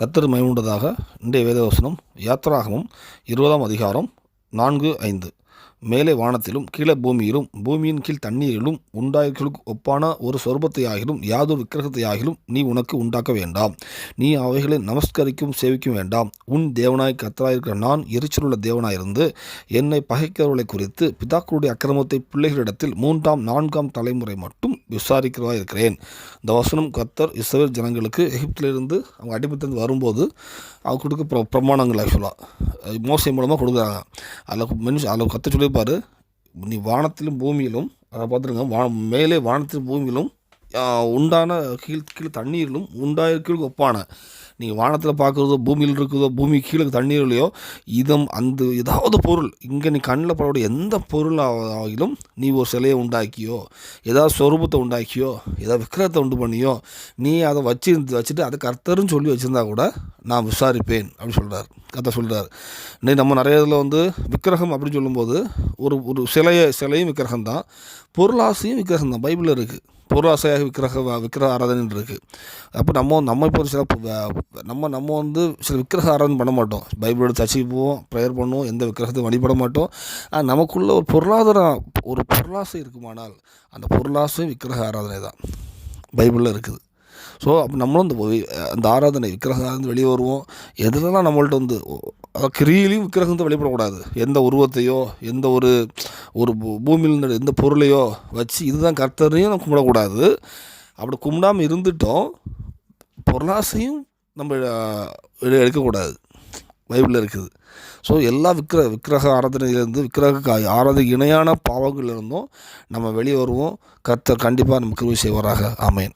கத்தர் மைமுண்டதாக இன்றைய வேதவசனம் யாத்திராகமும் இருபதாம் அதிகாரம் நான்கு ஐந்து. மேலே வானத்திலும் கீழே பூமியிலும் பூமியின் கீழ் தண்ணீரிலும் உண்டாய்களுக்கு ஒப்பான ஒரு சொர்பத்தையாகிலும் யாதொரு விக்கிரகத்தையாகிலும் நீ உனக்கு உண்டாக்க வேண்டாம். நீ அவைகளை நமஸ்கரிக்கும் சேவிக்கும் வேண்டாம். உன் தேவனாய் கத்தராயிருக்கிற நான் எரிச்சலுள்ள தேவனாயிருந்து என்னை பகைக்கிறவர்களை குறித்து பிதாக்களுடைய அக்கிரமத்தை பிள்ளைகளிடத்தில் மூன்றாம் நான்காம் தலைமுறை மட்டும் விசாரிக்கிறவா இருக்கிறேன் இந்த வசனம் கத்தர் இஸ்ரேல் ஜனங்களுக்கு எகிப்திலிருந்து அவங்க அடிமத்திலிருந்து வரும்போது அவங்க கொடுக்க பிர பிரமாணங்கள் ஆக்சுவலாக மோசை மூலமாக கொடுக்குறாங்க. அதில் மனுஷன் அதில் கத்த சொல்லியிருப்பார் நீ வானத்திலும் பூமியிலும் அதை பார்த்துருங்க வா மேலே வானத்திலும் பூமியிலும் உண்டான கீழ் கீழ் தண்ணீரிலும் உண்டாயிருக்கீழ் ஒப்பான. நீங்கள் வானத்தில் பார்க்குறதோ பூமியில் இருக்குதோ பூமி கீழே தண்ணீர்லையோ இதம் அந்த ஏதாவது பொருள் இங்கே நீ கண்ணில் படக்கூடிய எந்த பொருள் ஆகிலும் நீ ஒரு சிலையை உண்டாக்கியோ ஏதாவது சொரூபத்தை உண்டாக்கியோ ஏதாவது விக்கிரத்தை உண்டு பண்ணியோ நீ அதை வச்சு வச்சுட்டு அதை கர்த்தர்னு சொல்லி வச்சுருந்தா கூட நான் விசாரிப்பேன் அப்படின்னு சொல்கிறார் கர்த்தர் சொல்கிறார் இன்னைக்கு நம்ம நிறைய இதில் வந்து விக்கிரகம் அப்படின்னு சொல்லும்போது ஒரு ஒரு சிலையை சிலையும் விக்கிரகம் தான் பொருளாசையும் விக்கிரகம் தான் பைபிளில் இருக்குது பொருளாசையாக விக்கிரக விக்கிரக ஆராதனை இருக்குது அப்போ நம்ம நம்ம இப்போ ஒரு சில நம்ம நம்ம வந்து சில விக்கிரக ஆராதனை பண்ண மாட்டோம். பைபிள் எடுத்து சர்ச்சைக்கு போவோம் ப்ரேயர் பண்ணுவோம் எந்த விக்கிரகத்தையும் வழிபட மாட்டோம். ஆனால் நமக்குள்ள ஒரு பொருளாதாரம் ஒரு பொருளாசை இருக்குமானால் அந்த பொருளாசை விக்கிரக ஆராதனை தான். பைபிளில் இருக்குது. ஸோ அப்போ நம்மளும் இந்த அந்த ஆராதனை விக்கிரக ஆராதனை வெளியே வருவோம். எதுலலாம் நம்மள்ட்ட வந்து கிரியிலையும் விக்கிரகத்தை வெளிப்படக்கூடாது எந்த உருவத்தையோ எந்த ஒரு ஒரு பூ- பூமியில் எந்த பொருளையோ வச்சு இதுதான் கர்த்தரையும் நம்ம கும்பிடக்கூடாது. அப்படி கும்பிடாமல் இருந்துட்டோம் பொருளாசையும் நம்ம எடுக்கக்கூடாது. பைபிளில் இருக்குது. ஸோ எல்லா விக்கிர விக்கிரக ஆராதனையிலேருந்து விக்கிரக ஆராத இணையான பாவங்கள்ல இருந்தும் நம்ம வெளியே வருவோம். கர்த்தர் கண்டிப்பாக நமக்கு கிருவி செய்வாராக. ஆமேன்.